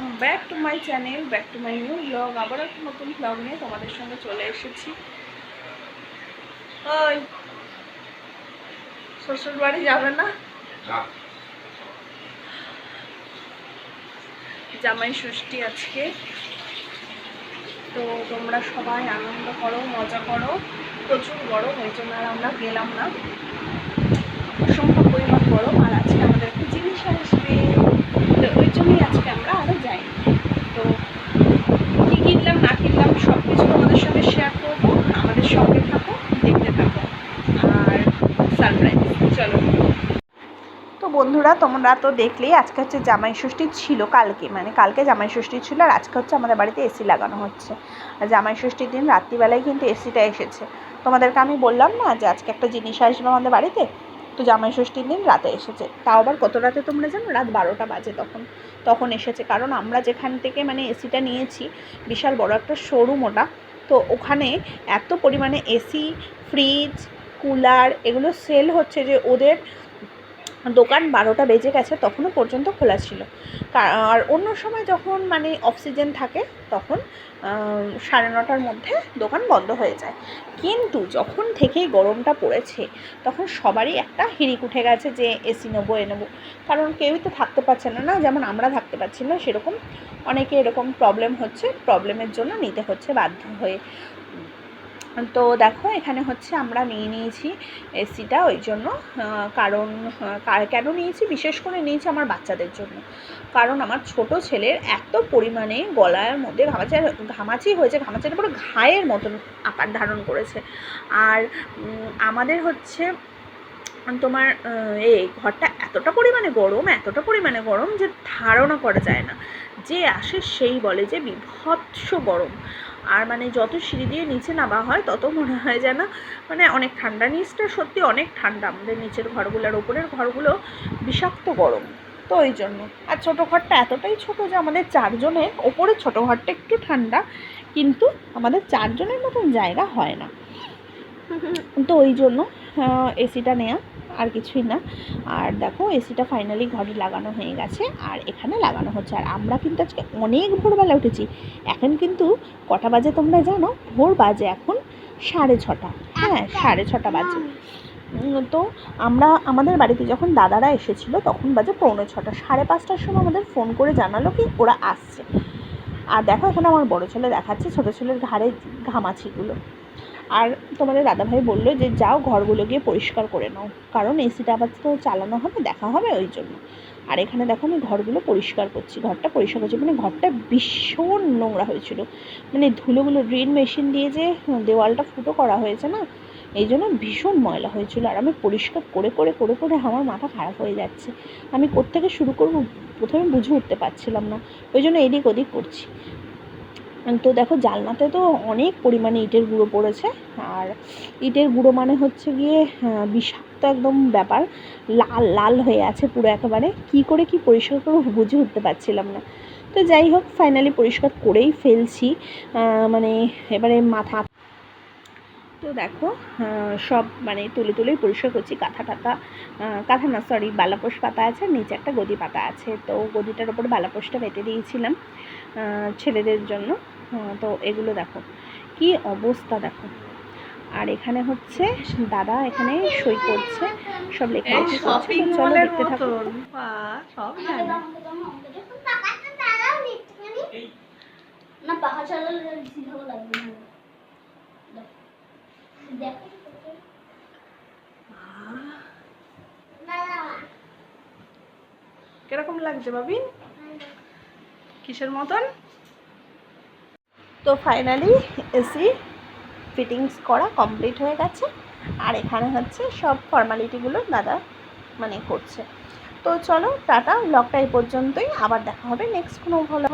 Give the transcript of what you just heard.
Welcome back to my channel back to my new blog. আবার একটা নতুন blog নিয়ে তোমাদের সঙ্গে চলে এসেছি। ওই শ্বশুর বাড়ি যাবে না। জামাই ষষ্ঠী আজকে। তো তোমরা সবাই আনন্দ করো মজা করো। প্রচুর গরম ওই জন্য আর আমরা গেলাম না অসংখ্য পরিমাণ গরম আর আজকে আমাদের একটা জিনিস আসবে তো ওই জন্যই আজকে আমরা আরও যাই তো কী কিনলাম না কিনলাম সব কিছু তোমাদের সঙ্গে শেয়ার করব আমাদের সঙ্গে থাকো দেখতে থাকো আর সারপ্রাইজ চলো তো বন্ধুরা, তোমরা তো দেখলেই আজকে হচ্ছে জামাই ষষ্ঠী ছিল কালকে। মানে কালকে জামাই ষষ্ঠী ছিল আর আজকে হচ্ছে আমাদের বাড়িতে এসি লাগানো হচ্ছে। আর জামাই ষষ্ঠীর দিন রাত্রিবেলায় কিন্তু এসিটা এসেছে। তোমাদেরকে আমি বললাম না যে আজকে একটা জিনিস আসবে আমাদের বাড়িতে? তো জামাই ষষ্ঠীর দিন রাতে এসেছে। তাও আবার কত রাতে তোমরা জানো? রাত বারোটা বাজে তখন। তখন এসেছে। কারণ আমরা যেখান থেকে মানে এসিটা নিয়েছি, বিশাল বড় একটা শোরুম ওটা, তো ওখানে এত পরিমাণে এসি ফ্রিজ কুলার এগুলো সেল হচ্ছে যে ওদের দোকান বারোটা বেজে গেছে, তখনও পর্যন্ত খোলা ছিল। আর অন্য সময় যখন মানে অক্সিজেন থাকে, তখন সাড়ে নটার মধ্যে দোকান বন্ধ হয়ে যায়। কিন্তু যখন থেকেই গরমটা পড়েছে, তখন সবারই একটা হিড়িক উঠে গেছে যে, এসি নেব, এ নেব। কারণ কেউই তো থাকতে পারছে না না, যেমন আমরা থাকতে পারছি না, সেরকম অনেকে এরকম প্রবলেম হচ্ছে প্রবলেমের জন্য নিতে হচ্ছে বাধ্য হয়ে। তো দেখো, এখানে হচ্ছে আমরা নিয়ে নিয়েছি এসিটা, ওই জন্য কারণ কেন নিয়েছি? বিশেষ করে নিয়েছি আমার বাচ্চাদের জন্য। কারণ আমার ছোট ছেলের এত পরিমাণে গলার মধ্যে ঘামাচি ঘামাচি হয়েছে ঘামাচির পুরো ঘায়ের মতন আকার ধারণ করেছে। আর আমাদের হচ্ছে, তোমার এই ঘরটা এতটা পরিমাণে গরম, এতটা পরিমাণে গরম যে ধারণা করা যায় না। যে আসে সেই বলে যে বিভৎস গরম। আর মানে যত সিঁড়ি দিয়ে নিচে নামা হয়, তত মনে হয় যেন মানে অনেক ঠান্ডা। নিচটা সত্যি অনেক ঠান্ডা। আমাদের নিচের ঘরগুলো আর ওপরের ঘরগুলো বিষাক্ত গরম। তো ওই জন্য। আর ছোটো ঘরটা এতটাই ছোট যে আমাদের চারজনের ওপরে ছোটো ঘরটা একটু ঠান্ডা, কিন্তু আমাদের চারজনের মতন জায়গা হয় না। তো ওই জন্য এসিটা নেওয়া আর কিছুই না। আর দেখো এসিটা ফাইনালি ঘরে লাগানো হয়ে গেছে। আর এখানে লাগানো হচ্ছে। আর আমরা কিন্তু আজকে অনেক ভোরবেলা উঠেছি। এখন কিন্তু কটা বাজে তোমরা জানো? ভোর বাজে এখন সাড়ে ছটা। হ্যাঁ সাড়ে ছটা বাজে। তো আমরা আমাদের বাড়িতে যখন দাদারা এসেছিল তখন বাজে পৌনে ছটা। সাড়ে পাঁচটার সময় আমাদের ফোন করে জানালো কি ওরা আসছে। আর দেখো এখন আমার বড় ছেলে দেখাচ্ছে। ছোটো ছেলের ঘাড়ে ঘামাচিগুলো আর তোমাদের দাদাভাই বলল যে, যাও ঘরগুলো গিয়ে পরিষ্কার করে নাও। কারণ এসিটা আবার তো চালানো হবে, দেখা হবে ওই জন্য। আর এখানে দেখো আমি ঘরগুলো পরিষ্কার করছি। ঘরটা পরিষ্কার করছি মানে ঘরটা ভীষণ নোংরা হয়েছিল। মানে ধুলোগুলো ড্রিল মেশিন দিয়ে যে দেওয়ালটা ফুটো করা হয়েছে না, এই জন্য ভীষণ ময়লা হয়েছিল। আর আমি পরিষ্কার করে করে করে করে আমার মাথা খারাপ হয়ে যাচ্ছে। আমি কোত্থেকে শুরু করব প্রথমে বুঝে উঠতে পারছিলাম না। ওই জন্য এদিক ওদিক করছি। তো দেখো জালনাতে তো অনেক পরিমাণে ইটের গুঁড়ো পড়েছে। আর ইটের গুঁড়ো মানে হচ্ছে গিয়ে বিষাক্ত একদম ব্যাপার। লাল লাল হয়ে আছে পুরো একেবারে। কি করে কি পরিষ্কার করব বুঝে উঠতে পারছিলাম না। তো যাই হোক ফাইনালি পরিষ্কার করেই ফেলছি। মানে এবারে মাথা তো দেখো সব মানে তুলে তুলেই পরিষ্কার করছি কাঁথা টাথা কাঁথা না সরি বালাপোষ পাতা আছে আর নিচে একটা গদি পাতা আছে। তো গদিটার ওপর বালাপোষটা বেটে দিয়েছিলাম ছেলেদের জন্য। তো এগুলো দেখো কি অবস্থা দেখো। আর এখানে হচ্ছে দাদা এখানে সই করছে সব করছে চলো দেখতে থাকো। সব না সিধাও লাগবে না। কীরকম লাগছে বাবি কিসের মতন? তো ফাইনালি এসি ফিটিংস করা কমপ্লিট হয়ে গেছে। আর এখানে হচ্ছে সব ফর্মালিটিগুলো দাদা মানে করছে। তো চলো টাটা ব্লগটা এই পর্যন্তই। আবার দেখা হবে নেক্সট কোনো ভালো